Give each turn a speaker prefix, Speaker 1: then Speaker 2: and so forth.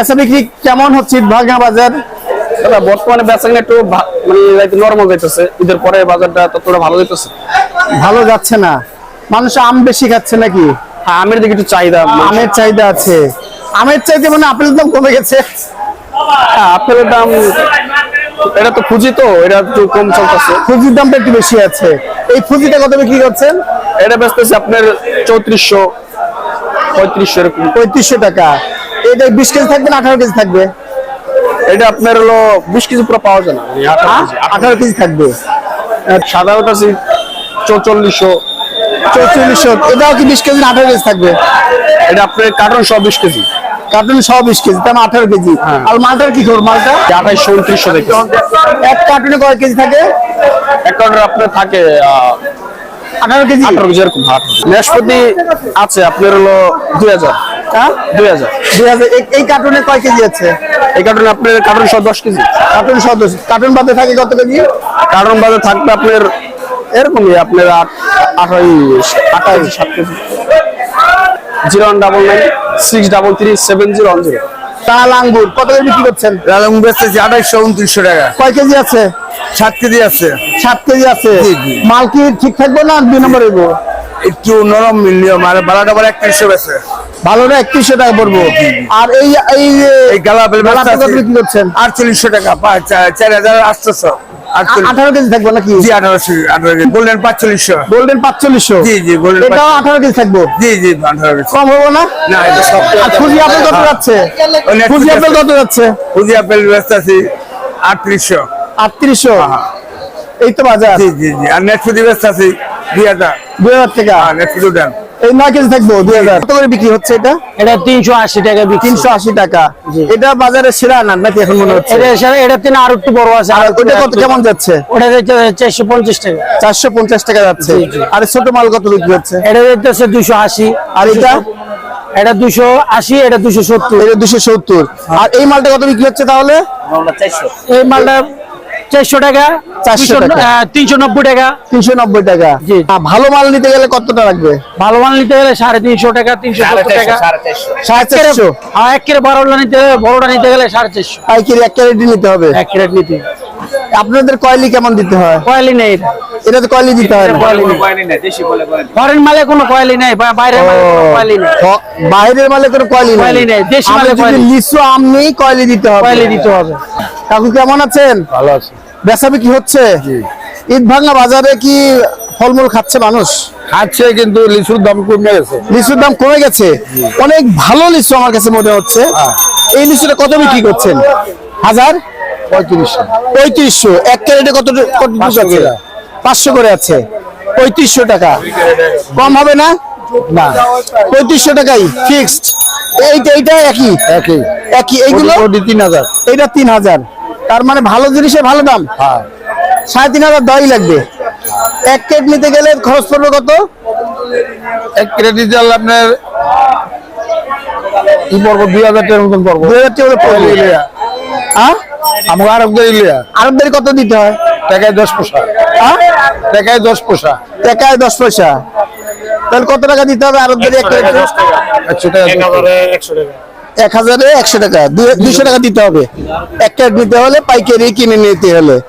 Speaker 1: পেঁচা বিক্রি কেমন হচ্ছে ভাগা বাজার?
Speaker 2: দাদা বর্তমানে বেচা কিনা একটু মানে নর্মাল যাইতেছে। ঈদের পরে বাজারটা ততটা ভালো যাইতেছে।
Speaker 1: ভালো যাচ্ছে না। মানুষ আম বেশি খাচ্ছে নাকি?
Speaker 2: হ্যাঁ আমের দিকে একটু চাহিদা
Speaker 1: আমের চাহিদা আছে। আমের চাইতে মানে আপেলের দাম কমে গেছে।
Speaker 2: হ্যাঁ আপেলের দাম এটা তো খুঁজি তো এটা একটু কম চলতেছে।
Speaker 1: ফুজির দামটা একটু বেশি আছে। এই ফুজিটা কত বিক্রি করছেন?
Speaker 2: এটা বেচতেছে আপনার চৌত্রিশশো পঁয়ত্রিশশো এরকম।
Speaker 1: পঁয়ত্রিশশো টাকা। এটা বিশ কেজি থাকবে না আঠারো কেজি থাকবে?
Speaker 2: এটা আপনার হলো বিশ কেজি পুরো পাওয়া যায় না। আঠারো কেজি।
Speaker 1: থাকবে।
Speaker 2: সাধারণত আছে চৌচল্লিশশো।
Speaker 1: চৌচল্লিশশো এটাও কি বিশ কেজি আঠারো কেজি থাকবে?
Speaker 2: এটা আপনার কার্টন সহ বিশ কেজি।
Speaker 1: কার্টুন সহ বিশ কেজি তার মানে আঠারো কেজি। আর মালটার কি খবর মালটা?
Speaker 2: আঠাইশশো উনত্রিশশো দেখি
Speaker 1: এক কার্টুনে কয় কেজি থাকে?
Speaker 2: এক কার্টন আপনার থাকে আহ,
Speaker 1: আঠারো কেজি?
Speaker 2: আঠারো কেজি এরকম নাশপাতি আছে আপনার হলো দুই হাজার।
Speaker 1: হ্যাঁ?
Speaker 2: দুই হাজার।
Speaker 1: দুই হাজার। এই- কার্টুনে কয় কেজি আছে?
Speaker 2: এই কার্টন আপনার কার্টন সহ দশ কেজি।
Speaker 1: কার্টুন সহ দশ কার্টুন বাদে থাকে কত কেজি?
Speaker 2: কার্টন বাদে থাকবে আপনার এরকমই আপনার আট আঠাইশ আঠাইশ সাত KG. Zero one double nine six double three seven zero one zero.
Speaker 1: তাল আঙ্গুর কত করে বিক্রি করছেন?
Speaker 3: বেচতেছি আঠাইশশো উনত্রিশশো টাকা।
Speaker 1: কয় কেজি আছে?
Speaker 3: সাত কেজি আছে।
Speaker 1: সাত কেজি আছে। মাল কি ঠিক থাকবে না? দুই নম্বর
Speaker 3: একটু নরম মিলিয়ম আর বালাটা আবার একত্রিশশো বেছে
Speaker 1: ভালো না একত্রিশশো টাকা পড়ব। আর এই এই বিক্রি করছেন?
Speaker 3: আটচল্লিশশো টাকা চার হাজার আটশোশো।
Speaker 1: আঠারো কেজি থাকব নাকি?
Speaker 3: জি আঠারোশো আঠারো কেজি। গোল্ডেন পাঁচচল্লিশশো।
Speaker 1: গোল্ডেন পাঁচচল্লিশশো?
Speaker 3: জি, জি, golden
Speaker 1: এটাও আঠারো কেজি থাকব?
Speaker 3: জি জি আঠারো
Speaker 1: কম হব না?
Speaker 3: না এটা সব
Speaker 1: আর আপেল কত যাচ্ছে? আপেল কত যাচ্ছে?
Speaker 3: আপেল আটত্রিশশো।
Speaker 1: আটত্রিশশো? এই তো বাজার।
Speaker 3: জি জি জি। আর নেট ফুজি বেচতেছি দুই হাজার।
Speaker 1: দুই হাজার টাকা।
Speaker 3: হ্যাঁ নেট ফুজি উঠান
Speaker 1: এই নয় থাকব দুই হাজার। কত করে বিক্রি হচ্ছে এটা?
Speaker 4: এটা তিনশো আশি টাকা
Speaker 1: তিনশো আশি টাকা। এটা বাজারে সেরা না নাকি এখন মনে হচ্ছে?
Speaker 4: এটা এসে- এটা তিন আর একটু বড় আছে
Speaker 1: আর
Speaker 4: আর
Speaker 1: ওটা কত কেমন যাচ্ছে?
Speaker 4: ওটা চারশো পঞ্চাশ টাকা।
Speaker 1: চারশো পঞ্চাশ টাকা যাচ্ছে। আর ছোট মাল কত বিক্রি হচ্ছে?
Speaker 4: এটা যাচ্ছে দুশো আশি।
Speaker 1: আর এটা?
Speaker 4: এটা দুশো আশি এটা দুশো সত্তর।
Speaker 1: এটা দুশো সত্তর। আর এই মালটা কত বিক্রি হচ্ছে তাহলে?
Speaker 4: এই মালটা চারশো টাকা
Speaker 1: 400 টাকা।
Speaker 4: তিনশো নব্বই টাকা।
Speaker 1: তিনশো নব্বই টাকা।
Speaker 4: জি।
Speaker 1: ভালো মাল নিতে গেলে কতটা লাগবে?
Speaker 4: ভালো মাল নিতে গেলে সাড়ে তিনশো টাকা তিনশো টাকা।
Speaker 1: সাড়ে চারশো।
Speaker 4: আর এক কেরে বড়টা নিতে গেলে বড়টা নিতে গেলে সাড়ে চারশো।
Speaker 1: পাইকারি এক ক্যারেটই নিতে হবে।
Speaker 4: এক কেরেট নিতে।
Speaker 1: আপনাদের কয়লি কেমন দিতে হয়?
Speaker 4: কয়েলি নেই। এটা।
Speaker 1: তো কয়লি দিতে হয়।
Speaker 4: ফরেন মালে কোনো কয়েলি নেই বাইরের মালে কোনো কয়েলি নেই।
Speaker 1: বাইরের মালে কোনো কয়লি
Speaker 4: কয়লি নেই, দেশি মালে কয়লি।
Speaker 1: লিচু আম নেই কয়লি দিতে হবে।
Speaker 4: কয়েলি দিতে হবে।
Speaker 1: কাকু কেমন আছেন?
Speaker 3: ভালো আছে।
Speaker 1: বেচা বিক্রি হচ্ছে? ঈদ ভাঙা বাজারে কি ফলমূল খাচ্ছে মানুষ?
Speaker 3: খাচ্ছে কিন্তু লিচুর দাম কমে গেছে।
Speaker 1: লিচুর দাম কমে গেছে? অনেক ভালো লিচু আমার কাছে মনে হচ্ছে। এই লিচুটা কত বিক্রি করছেন? হাজার?
Speaker 3: পঁয়ত্রিশশো।
Speaker 1: এক ক্যারেটে কত কত আছে?
Speaker 3: করে।
Speaker 1: পাঁচশো করে আছে। পঁয়ত্রিশশো টাকা। কম হবে না?
Speaker 3: না।
Speaker 1: পঁয়ত্রিশশো টাকাই ফিক্সড এইটা এইটা একই?
Speaker 3: একই।
Speaker 1: একই। এইগুলো?
Speaker 3: তিন হাজার
Speaker 1: এটা তিন হাজার তার মানে ভালো জিনিসের ভালো দাম?
Speaker 3: হ্যাঁ।
Speaker 1: সাড়ে তিন হাজার দেওয়াই লাগবে। এক কেট নিতে গেলে খরচ পড়বে কত?
Speaker 3: এক ক্রেডিট জাল আপনার কি পড়ব দুই হাজার টাকার মতন পড়ব
Speaker 1: দুই হাজার টাকা পড়বে হ্যাঁ।
Speaker 3: আমাকে আরবদারি লিয়া।
Speaker 1: আরবদারি কত দিতে হয়?
Speaker 3: টাকায় দশ পয়সা।
Speaker 1: হ্যাঁ?
Speaker 3: টাকায় দশ পয়সা।
Speaker 1: টাকায় দশ পয়সা। তাহলে কত টাকা দিতে হবে আরবদারি এক কেটে
Speaker 3: একশো টাকা।
Speaker 1: এক হাজারে একশো টাকা। দুই- দুইশো টাকা দিতে হবে। এক নিতে হলে পাইকারি কিনে নিতে হলে।